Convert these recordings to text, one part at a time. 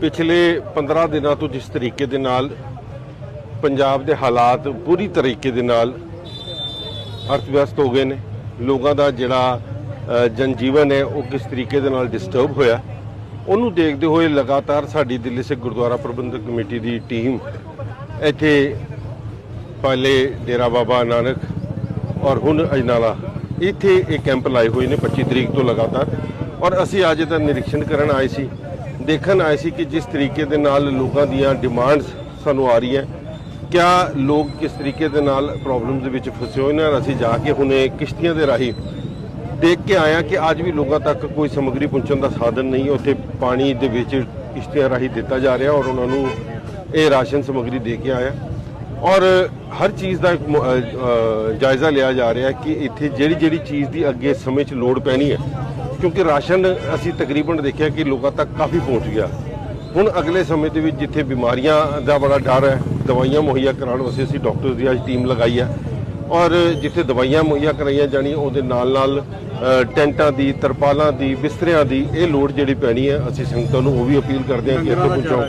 ਪਿਛਲੇ 15 ਦਿਨਾਂ ਤੋਂ ਜਿਸ ਤਰੀਕੇ ਦੇ ਨਾਲ ਪੰਜਾਬ ਦੇ ਹਾਲਾਤ ਪੂਰੀ ਤਰੀਕੇ ਦੇ ਨਾਲ ਅਰਥਵਿਅਸਤ ਹੋ ਗਏ ਨੇ, ਲੋਕਾਂ ਦਾ ਜਿਹੜਾ ਜਨਜੀਵਨ ਹੈ, ਉਹ ਕਿਸ ਤਰੀਕੇ ਦੇ ਨਾਲ ਡਿਸਟਰਬ ਹੋਇਆ। ਉਹਨੂੰ ਦੇਖਦੇ ਹੋਏ ਲਗਾਤਾਰ ਸਾਡੀ ਦਿੱਲੀ ਸਿੱਖ ਗੁਰਦੁਆਰਾ ਪ੍ਰਬੰਧਕ ਕਮੇਟੀ ਦੀ ਟੀਮ ਇੱਥੇ ਪਹਿਲੇ ਡੇਰਾ ਬਾਬਾ ਨਾਨਕ ਔਰ ਹੁਣ ਅਜਨਾਲਾ, ਇੱਥੇ ਇਹ ਕੈਂਪ ਲਾਏ ਹੋਏ ਨੇ 25 ਤਰੀਕ ਤੋਂ ਲਗਾਤਾਰ। ਔਰ ਅਸੀਂ ਅੱਜ ਦਾ ਨਿਰੀਖਣ ਕਰਨ ਆਏ ਸੀ ਦੇਖਣ ਆਏ ਸੀ ਕਿ ਜਿਸ ਤਰੀਕੇ ਦੇ ਨਾਲ ਲੋਕਾਂ ਦੀਆਂ ਡਿਮਾਂਡਸ ਸਾਨੂੰ ਆ ਰਹੀਆਂ ਕਿਆ ਲੋਕ ਕਿਸ ਤਰੀਕੇ ਦੇ ਨਾਲ ਪ੍ਰੋਬਲਮਸ ਦੇ ਵਿੱਚ ਫਸੇ ਹੋਏ ਨੇ ਅਸੀਂ ਜਾ ਕੇ ਹੁਣੇ ਕਿਸ਼ਤੀਆਂ ਦੇ ਰਾਹੀਂ ਦੇਖ ਕੇ ਆਇਆ ਕਿ ਅੱਜ ਵੀ ਲੋਕਾਂ ਤੱਕ ਕੋਈ ਸਮੱਗਰੀ ਪਹੁੰਚਣ ਦਾ ਸਾਧਨ ਨਹੀਂ, ਉੱਥੇ ਪਾਣੀ ਦੇ ਵਿੱਚ ਕਿਸ਼ਤੀਆਂ ਰਾਹੀਂ ਦਿੱਤਾ ਜਾ ਰਿਹਾ ਔਰ ਉਹਨਾਂ ਨੂੰ ਇਹ ਰਾਸ਼ਨ ਸਮੱਗਰੀ ਦੇ ਕੇ ਆਇਆ ਔਰ ਹਰ ਚੀਜ਼ ਦਾ ਇੱਕ ਜਾਇਜ਼ਾ ਲਿਆ ਜਾ ਰਿਹਾ ਕਿ ਇੱਥੇ ਜਿਹੜੀ ਜਿਹੜੀ ਚੀਜ਼ ਦੀ ਅੱਗੇ ਸਮੇਂ 'ਚ ਲੋੜ ਪੈਣੀ ਹੈ ਕਿਉਂਕਿ ਰਾਸ਼ਨ ਅਸੀਂ ਤਕਰੀਬਨ ਦੇਖਿਆ ਕਿ ਲੋਕਾਂ ਤੱਕ ਕਾਫੀ ਪਹੁੰਚ ਗਿਆ। ਹੁਣ ਅਗਲੇ ਸਮੇਂ ਦੇ ਵਿੱਚ ਜਿੱਥੇ ਬਿਮਾਰੀਆਂ ਦਾ ਬੜਾ ਡਰ ਹੈ ਦਵਾਈਆਂ ਮੁਹੱਈਆ ਕਰਾਉਣ ਵਾਸਤੇ ਅਸੀਂ ਡਾਕਟਰਸ ਦੀ ਅੱਜ ਟੀਮ ਲਗਾਈ ਹੈ। ਔਰ ਜਿੱਥੇ ਦਵਾਈਆਂ ਮੁਹੱਈਆ ਕਰਾਈਆਂ ਜਾਣੀਆਂ ਉਹਦੇ ਨਾਲ ਨਾਲ ਟੈਂਟਾਂ ਦੀ ਤਰਪਾਲਾਂ ਦੀ ਬਿਸਤਰਿਆਂ ਦੀ ਇਹ ਲੋੜ ਜਿਹੜੀ ਪੈਣੀ ਹੈ ਅਸੀਂ ਸੰਗਤਾਂ ਨੂੰ ਉਹ ਵੀ ਅਪੀਲ ਕਰਦੇ ਹਾਂ ਕਿ ਇੱਥੇ ਪਹੁੰਚਾਓ।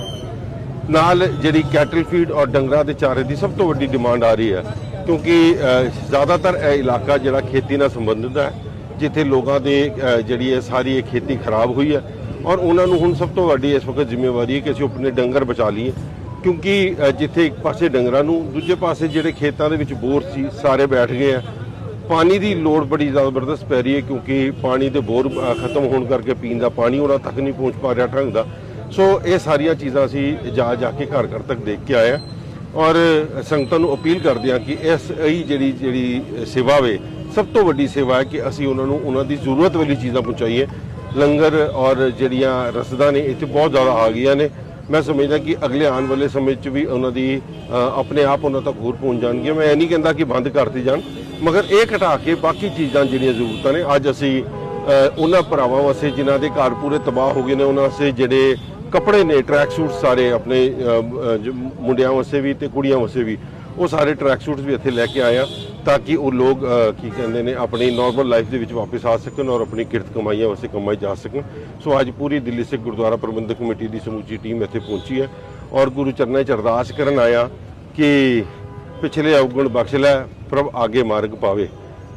ਨਾਲ ਜਿਹੜੀ ਕੈਟਲ ਫੀਡ ਔਰ ਡੰਗਰਾਂ ਦੇ ਚਾਰੇ ਦੀ ਸਭ ਤੋਂ ਵੱਡੀ ਡਿਮਾਂਡ ਆ ਰਹੀ ਹੈ ਕਿਉਂਕਿ ਜ਼ਿਆਦਾਤਰ ਇਹ ਇਲਾਕਾ ਜਿਹੜਾ ਖੇਤੀ ਨਾਲ ਸੰਬੰਧਿਤ ਹੈ। ਜਿੱਥੇ ਲੋਕਾਂ ਦੇ ਜਿਹੜੀ ਹੈ ਸਾਰੀ ਇਹ ਖੇਤੀ ਖਰਾਬ ਹੋਈ ਹੈ ਔਰ ਉਹਨਾਂ ਨੂੰ ਹੁਣ ਸਭ ਤੋਂ ਵੱਡੀ ਇਸ ਵਕਤ ਜ਼ਿੰਮੇਵਾਰੀ ਹੈ ਕਿ ਅਸੀਂ ਆਪਣੇ ਡੰਗਰ ਬਚਾ ਲਈਏ। ਕਿਉਂਕਿ ਜਿੱਥੇ ਇੱਕ ਪਾਸੇ ਡੰਗਰਾਂ ਨੂੰ, ਦੂਜੇ ਪਾਸੇ ਜਿਹੜੇ ਖੇਤਾਂ ਦੇ ਵਿੱਚ ਬੋਰ ਸੀ, ਸਾਰੇ ਬੈਠ ਗਏ ਆ। ਪਾਣੀ ਦੀ ਲੋੜ ਬੜੀ ਜ਼ਬਰਦਸਤ ਪੈ ਰਹੀ ਹੈ ਕਿਉਂਕਿ ਪਾਣੀ ਦੇ ਬੋਰ ਖਤਮ ਹੋਣ ਕਰਕੇ ਪੀਣ ਦਾ ਪਾਣੀ ਉਹਨਾਂ ਤੱਕ ਨਹੀਂ ਪਹੁੰਚ ਪਾ ਰਿਹਾ ਢੰਗ ਦਾ। ਸੋ ਇਹ ਸਾਰੀਆਂ ਚੀਜ਼ਾਂ ਅਸੀਂ ਜਾ ਜਾ ਕੇ ਘਰ ਘਰ ਤੱਕ ਦੇਖ ਕੇ ਆਏ ਹਾਂ ਔਰ ਸੰਗਤਾਂ ਨੂੰ ਅਪੀਲ ਕਰਦੇ ਹਾਂ ਕਿ ਇਸ ਇਹ ਜਿਹੜੀ ਜਿਹੜੀ ਸੇਵਾ ਵੇ, ਸਭ ਤੋਂ ਵੱਡੀ ਸੇਵਾ ਹੈ ਕਿ ਅਸੀਂ ਉਹਨਾਂ ਨੂੰ ਉਹਨਾਂ ਦੀ ਜ਼ਰੂਰਤ ਵਾਲੀ ਚੀਜ਼ਾਂ ਪਹੁੰਚਾਈਏ। ਲੰਗਰ ਔਰ ਜਿਹੜੀਆਂ ਰਸਦਾਂ ਨੇ, ਇੱਥੇ ਬਹੁਤ ਜ਼ਿਆਦਾ ਆ ਗਈਆਂ ਨੇ। ਮੈਂ ਸਮਝਦਾ ਕਿ ਅਗਲੇ ਆਉਣ ਵਾਲੇ ਸਮੇਂ 'ਚ ਵੀ ਉਹਨਾਂ ਦੀ ਆਪਣੇ ਆਪ ਉਹਨਾਂ ਤੱਕ ਹੋਰ ਪਹੁੰਚ ਜਾਣਗੀਆਂ। ਮੈਂ ਇਹ ਨਹੀਂ ਕਹਿੰਦਾ ਕਿ ਬੰਦ ਕਰਤੇ ਜਾਣ, ਮਗਰ ਇਹ ਘਟਾ ਕੇ ਬਾਕੀ ਚੀਜ਼ਾਂ ਜਿਹੜੀਆਂ ਜ਼ਰੂਰਤਾਂ ਨੇ, ਅੱਜ ਅਸੀਂ ਉਹਨਾਂ ਭਰਾਵਾਂ ਵਾਸਤੇ ਜਿਨ੍ਹਾਂ ਦੇ ਘਰ ਪੂਰੇ ਤਬਾਹ ਹੋ ਗਏ ਨੇ, ਉਹਨਾਂ ਵਾਸਤੇ ਜਿਹੜੇ ਕੱਪੜੇ ਨੇ ਟਰੈਕ ਸੂਟ ਸਾਰੇ ਆਪਣੇ ਮੁੰਡਿਆਂ ਵਾਸਤੇ ਵੀ ਤੇ ਕੁੜੀਆਂ ਵਾਸਤੇ ਵੀ। ਉਹ ਸਾਰੇ ਟਰੈਕ ਸੂਟਸ ਵੀ ਇੱਥੇ ਲੈ ਕੇ ਆਏ ਆ ਤਾਂ ਕਿ ਉਹ ਲੋਕ ਕੀ ਕਹਿੰਦੇ ਨੇ, ਆਪਣੀ ਨਾਰਮਲ ਲਾਈਫ ਦੇ ਵਿੱਚ ਵਾਪਸ ਆ ਸਕਣ ਔਰ ਆਪਣੀ ਕਿਰਤ ਕਮਾਈਆਂ ਵਾਸਤੇ ਕਮਾਈ ਜਾ ਸਕਣ। ਸੋ ਅੱਜ ਪੂਰੀ ਦਿੱਲੀ ਸਿੱਖ ਗੁਰਦੁਆਰਾ ਪ੍ਰਬੰਧਕ ਕਮੇਟੀ ਦੀ ਸਮੁੱਚੀ ਟੀਮ ਇੱਥੇ ਪਹੁੰਚੀ ਹੈ ਔਰ ਗੁਰੂ ਚਰਨਾਂ 'ਚ ਅਰਦਾਸ ਕਰਨ ਆਇਆ ਕਿ ਪਿਛਲੇ ਔਗਣ ਬਖਸ਼ ਲੈ, ਪ੍ਰਭ ਆਗੇ ਮਾਰਗ ਪਾਵੇ।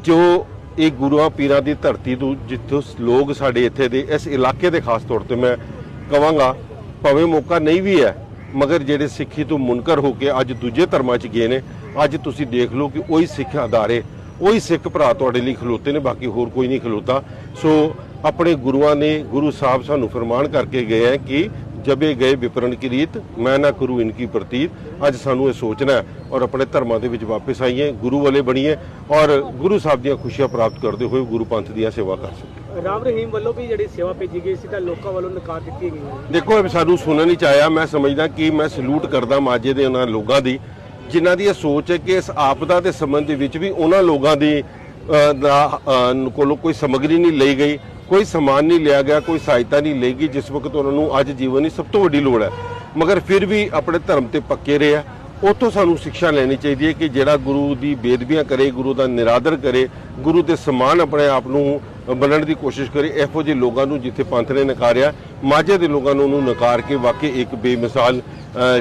ਜੋ ਇਹ ਗੁਰੂਆਂ ਪੀਰਾਂ ਦੀ ਧਰਤੀ ਤੋਂ ਜਿੱਥੋਂ ਲੋਕ ਸਾਡੇ ਇੱਥੇ ਦੇ, ਇਸ ਇਲਾਕੇ ਦੇ ਖਾਸ ਤੌਰ ਤੇ ਮੈਂ ਕਵਾਂਗਾ, ਭਾਵੇਂ ਮੌਕਾ ਨਹੀਂ ਵੀ ਹੈ, ਮਗਰ ਜਿਹੜੇ ਸਿੱਖੀ ਤੋਂ ਮੁਨਕਰ ਹੋ ਕੇ ਅੱਜ ਦੂਜੇ ਧਰਮਾਂ 'ਚ ਗਏ ਨੇ, ਅੱਜ ਤੁਸੀਂ ਦੇਖ ਲਓ ਕਿ ਉਹੀ ਸਿੱਖ ਅਦਾਰੇ, ਉਹੀ ਸਿੱਖ ਭਰਾ ਤੁਹਾਡੇ ਲਈ ਖਲੋਤੇ ਨੇ, ਬਾਕੀ ਹੋਰ ਕੋਈ ਨਹੀਂ ਖਲੋਤਾ। ਸੋ ਆਪਣੇ ਗੁਰੂਆਂ ਨੇ, ਗੁਰੂ ਸਾਹਿਬ ਸਾਨੂੰ ਫਰਮਾਨ ਕਰਕੇ ਗਏ ਹੈ ਕਿ ਜਬੇ ਗਏ ਵਿਪਰਨ ਕੀ ਰੀਤ ਮੈਂ ਨਾ ਕਰੂ ਇਨਕੀ ਪ੍ਰਤੀਤ। ਅੱਜ ਸਾਨੂੰ ਇਹ ਸੋਚਣਾ ਹੈ ਔਰ ਆਪਣੇ ਧਰਮਾਂ ਦੇ ਵਿੱਚ ਵਾਪਸ ਆਈਏ, ਗੁਰੂ ਵਾਲੇ ਬਣੀਏ ਔਰ ਗੁਰੂ ਸਾਹਿਬ ਦੀਆਂ ਖੁਸ਼ੀਆਂ ਪ੍ਰਾਪਤ ਕਰਦੇ ਹੋਏ ਗੁਰੂ ਪੰਥ ਦੀਆਂ ਸੇਵਾ ਕਰ ਸਕੀਏ। ਰਾਮ ਰਹੀਮ ਵੱਲੋਂ ਵੀ ਜਿਹੜੀ ਸੇਵਾ ਭੇਜੀ ਗਈ ਸੀ ਤਾਂ ਲੋਕਾਂ ਵੱਲੋਂ ਨਕਾਰ ਦਿੱਤੀ ਗਈ ਦੇਖੋ, ਇਹ ਸਾਨੂੰ ਸੁਣਨ ਵਿੱਚ ਆਇਆ। ਮੈਂ ਸਮਝਦਾ ਕਿ ਮੈਂ ਸਲੂਟ ਕਰਦਾ ਮਾਝੇ ਦੇ ਉਹਨਾਂ ਲੋਕਾਂ ਦੀ, ਜਿਨ੍ਹਾਂ ਦੀ ਇਹ ਸੋਚ ਹੈ ਕਿ ਇਸ ਆਪਦਾ ਦੇ ਸੰਬੰਧ ਦੇ ਵਿੱਚ ਵੀ ਉਹਨਾਂ ਲੋਕਾਂ ਦੀ ਕੋਲੋਂ ਕੋਈ ਸਮੱਗਰੀ ਨਹੀਂ ਲਈ ਗਈ, ਕੋਈ ਸਮਾਨ ਨਹੀਂ ਲਿਆ ਗਿਆ, ਕੋਈ ਸਹਾਇਤਾ ਨਹੀਂ ਲਈ ਗਈ, ਜਿਸ ਵਕਤ ਉਹਨਾਂ ਨੂੰ ਅੱਜ ਜੀਵਨ ਦੀ ਸਭ ਤੋਂ ਵੱਡੀ ਲੋੜ ਹੈ। ਮਗਰ ਫਿਰ ਵੀ ਆਪਣੇ ਧਰਮ ਤੇ ਪੱਕੇ ਰਹੇ ਆ। ਉਤੋਂ ਸਾਨੂੰ ਸਿੱਖਿਆ ਲੈਣੀ ਚਾਹੀਦੀ ਹੈ ਕਿ ਜਿਹੜਾ ਗੁਰੂ ਦੀ ਬੇਦਬੀਆਂ ਕਰੇ, ਗੁਰੂ ਦਾ ਨਿਰਾਦਰ ਕਰੇ, ਗੁਰੂ ਦੇ ਸਮਾਨ ਆਪਣੇ ਆਪ ਨੂੰ ਬਣਨ ਦੀ ਕੋਸ਼ਿਸ਼ ਕਰੇ, ਇਹੋ ਜਿਹੇ ਲੋਕਾਂ ਨੂੰ ਜਿੱਥੇ ਪੰਥ ਨੇ ਨਕਾਰਿਆ, ਮਾਝੇ ਦੇ ਲੋਕਾਂ ਨੂੰ ਉਹਨੂੰ ਨਕਾਰ ਕੇ ਵਾਕਈ ਇੱਕ ਬੇਮਿਸਾਲ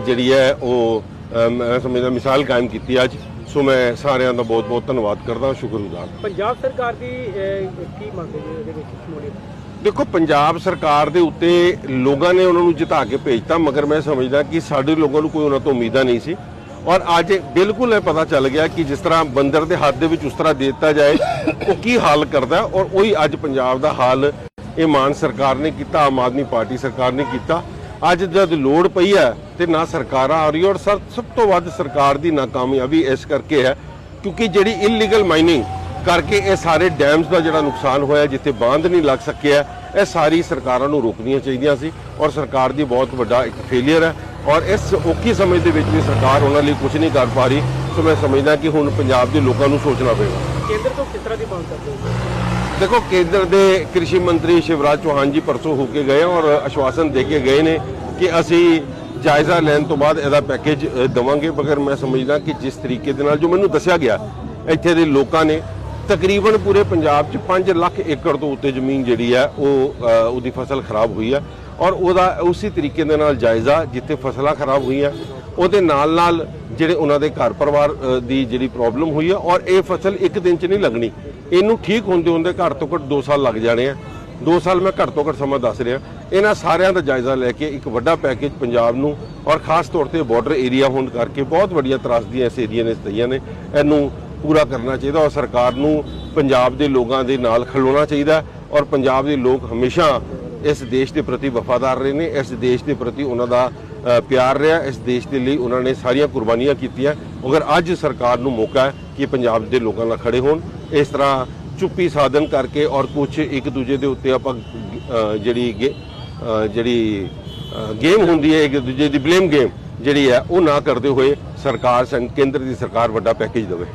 ਜਿਹੜੀ ਹੈ ਉਹ ਮੈਂ ਸਮਝਦਾ ਮਿਸਾਲ ਕਾਇਮ ਕੀਤੀ ਅੱਜ। ਸੋ ਮੈਂ ਸਾਰਿਆਂ ਦਾ ਬਹੁਤ ਬਹੁਤ ਧੰਨਵਾਦ ਕਰਦਾ, ਸ਼ੁਕਰਗੁਜ਼ਾਰ। ਪੰਜਾਬ ਸਰਕਾਰ ਦੀ ਕੀ ਮੰਗ ਹੈ ਇਹਦੇ ਵਿੱਚ ਮੋੜੀ ਦੇਖੋ, ਪੰਜਾਬ ਸਰਕਾਰ ਦੇ ਉੱਤੇ ਲੋਕਾਂ ਨੇ ਉਹਨਾਂ ਨੂੰ ਜਿਤਾ ਕੇ ਭੇਜਤਾ, ਮਗਰ ਮੈਂ ਸਮਝਦਾ ਕਿ ਸਾਡੇ ਲੋਕਾਂ ਨੂੰ ਕੋਈ ਉਹਨਾਂ ਤੋਂ ਉਮੀਦਾਂ ਨਹੀਂ ਸੀ। ਔਰ ਅੱਜ ਬਿਲਕੁਲ ਇਹ ਪਤਾ ਚੱਲ ਗਿਆ ਕਿ ਜਿਸ ਤਰ੍ਹਾਂ ਬੰਦਰ ਦੇ ਹੱਥ ਦੇ ਵਿੱਚ ਉਸ ਤਰ੍ਹਾਂ ਦੇ ਦਿੱਤਾ ਜਾਏ, ਉਹ ਕੀ ਹਾਲ ਕਰਦਾ ਔਰ ਉਹੀ ਅੱਜ ਪੰਜਾਬ ਦਾ ਹਾਲ ਇਹ ਮਾਨ ਸਰਕਾਰ ਨੇ ਕੀਤਾ, ਆਮ ਆਦਮੀ ਪਾਰਟੀ ਸਰਕਾਰ ਨੇ ਕੀਤਾ। ਅੱਜ ਜਦ ਲੋੜ ਪਈ ਹੈ ਤੇ ਨਾ ਸਰਕਾਰਾਂ ਆ ਰਹੀ ਔਰ ਸਭ ਸਭ ਤੋਂ ਵੱਧ ਸਰਕਾਰ ਦੀ ਨਾਕਾਮਯਾਬੀ ਇਸ ਕਰਕੇ ਹੈ, ਕਿਉਂਕਿ ਜਿਹੜੀ ਇਲੀਗਲ ਮਾਈਨਿੰਗ ਕਰਕੇ ਇਹ ਸਾਰੇ ਡੈਮਸ ਦਾ ਜਿਹੜਾ ਨੁਕਸਾਨ ਹੋਇਆ ਜਿੱਥੇ ਬਾਂਧ ਨਹੀਂ ਲੱਗ ਸਕਿਆ ਇਹ ਸਾਰੀ ਸਰਕਾਰਾਂ ਨੂੰ ਰੋਕਣੀਆਂ ਚਾਹੀਦੀਆਂ ਸੀ ਔਰ ਸਰਕਾਰ ਦੀ ਬਹੁਤ ਵੱਡਾ ਇੱਕ ਫੇਲਿਅਰ ਹੈ ਔਰ ਇਸ ਔਖੀ ਸਮੇਂ ਦੇ ਵਿੱਚ ਵੀ ਸਰਕਾਰ ਉਹਨਾਂ ਲਈ ਕੁਝ ਨਹੀਂ ਕਰ ਪਾ ਰਹੀ ਸੋ ਮੈਂ ਸਮਝਦਾ ਕਿ ਹੁਣ ਪੰਜਾਬ ਦੇ ਲੋਕਾਂ ਨੂੰ ਸੋਚਣਾ ਪਏਗਾ। ਕੇਂਦਰ ਤੋਂ ਕਿਸ ਤਰ੍ਹਾਂ ਦੀ ਮੰਗ ਕਰਦੇ ਹੋ? ਦੇਖੋ ਕੇਂਦਰ ਦੇ ਕ੍ਰਿਸ਼ੀ ਮੰਤਰੀ ਸ਼ਿਵਰਾਜ ਚੌਹਾਨ ਜੀ ਪਰਸੋਂ ਹੋ ਕੇ ਗਏ ਔਰ ਆਸ਼ਵਾਸਨ ਦੇ ਕੇ ਗਏ ਨੇ ਕਿ ਅਸੀਂ ਜਾਇਜ਼ਾ ਲੈਣ ਤੋਂ ਬਾਅਦ ਇਹਦਾ ਪੈਕੇਜ ਦਵਾਂਗੇ। ਮਗਰ ਮੈਂ ਸਮਝਦਾ ਕਿ ਜਿਸ ਤਰੀਕੇ ਦੇ ਨਾਲ ਜੋ ਮੈਨੂੰ ਦੱਸਿਆ ਗਿਆ ਇੱਥੇ ਦੇ ਲੋਕਾਂ ਨੇ ਤਕਰੀਬਨ ਪੂਰੇ ਪੰਜਾਬ 'ਚ 5 ਲੱਖ ਏਕੜ ਤੋਂ ਉੱਤੇ ਜ਼ਮੀਨ ਜਿਹੜੀ ਹੈ ਉਹ ਉਹਦੀ ਫਸਲ ਖਰਾਬ ਹੋਈ ਹੈ ਔਰ ਉਹਦਾ ਉਸੇ ਤਰੀਕੇ ਦੇ ਨਾਲ ਜਾਇਜ਼ਾ ਜਿੱਥੇ ਫਸਲਾਂ ਖਰਾਬ ਹੋਈਆਂ, ਉਹਦੇ ਨਾਲ ਨਾਲ ਜਿਹੜੇ ਉਹਨਾਂ ਦੇ ਘਰ ਪਰਿਵਾਰ ਦੀ ਜਿਹੜੀ ਪ੍ਰੋਬਲਮ ਹੋਈ ਹੈ ਔਰ ਇਹ ਫਸਲ ਇੱਕ ਦਿਨ 'ਚ ਨਹੀਂ ਲੱਗਣੀ। ਇਹਨੂੰ ਠੀਕ ਹੁੰਦੇ ਹੁੰਦੇ ਘੱਟ ਤੋਂ ਘੱਟ 2 ਸਾਲ ਲੱਗ ਜਾਣੇ ਆ। 2 ਸਾਲ ਮੈਂ ਘੱਟ ਤੋਂ ਘੱਟ ਸਮਾਂ ਦੱਸ ਰਿਹਾ। ਇਹਨਾਂ ਸਾਰਿਆਂ ਦਾ ਜਾਇਜ਼ਾ ਲੈ ਕੇ ਇੱਕ ਵੱਡਾ ਪੈਕੇਜ ਪੰਜਾਬ ਨੂੰ ਔਰ ਖਾਸ ਤੌਰ ਤੇ ਬਾਰਡਰ ਏਰੀਆ ਹੋਣ ਕਰਕੇ ਬਹੁਤ ਵੱਡੀਆਂ ਤਰਾਸਦੀਆਂ ਇਸ ਏਰੀਆ ਨੇ ਸਤਈਆਂ ਨੇ। ਇਹਨੂੰ ਪੂਰਾ ਕਰਨਾ ਚਾਹੀਦਾ ਔਰ ਸਰਕਾਰ ਨੂੰ ਪੰਜਾਬ ਦੇ ਲੋਕਾਂ ਦੇ ਨਾਲ ਖਲੋਣਾ ਚਾਹੀਦਾ ਔਰ ਪੰਜਾਬ ਦੇ ਲੋਕ ਹਮੇਸ਼ਾ ਇਸ ਦੇਸ਼ ਦੇ ਪ੍ਰਤੀ ਵਫਾਦਾਰ ਰਹੇ ਨੇ, ਇਸ ਦੇਸ਼ ਦੇ ਪ੍ਰਤੀ ਉਹਨਾਂ ਦਾ ਪਿਆਰ ਰਿਹਾ, ਇਸ ਦੇਸ਼ ਦੇ ਲਈ ਉਹਨਾਂ ਨੇ ਸਾਰੀਆਂ ਕੁਰਬਾਨੀਆਂ ਕੀਤੀਆਂ। ਅਗਰ ਅੱਜ ਸਰਕਾਰ ਨੂੰ ਮੌਕਾ ਹੈ ਕਿ ਪੰਜਾਬ ਦੇ ਲੋਕਾਂ ਨਾਲ ਖੜੇ ਹੋਣ। ਇਸ ਤਰ੍ਹਾਂ ਚੁੱਪੀ ਸਾਧਨ ਕਰਕੇ ਔਰ ਕੁਝ ਇੱਕ ਦੂਜੇ ਦੇ ਉੱਤੇ ਆਪਾਂ ਜਿਹੜੀ ਗੇ- ਜਿਹੜੀ ਗੇਮ ਹੁੰਦੀ ਹੈ, ਇੱਕ ਦੂਜੇ ਦੀ ਬਲੇਮ ਗੇਮ ਜਿਹੜੀ ਹੈ, ਉਹ ਨਾ ਕਰਦੇ ਹੋਏ ਸਰਕਾਰ ਸੰ- ਕੇਂਦਰ ਦੀ ਸਰਕਾਰ ਵੱਡਾ ਪੈਕੇਜ ਦੇਵੇ।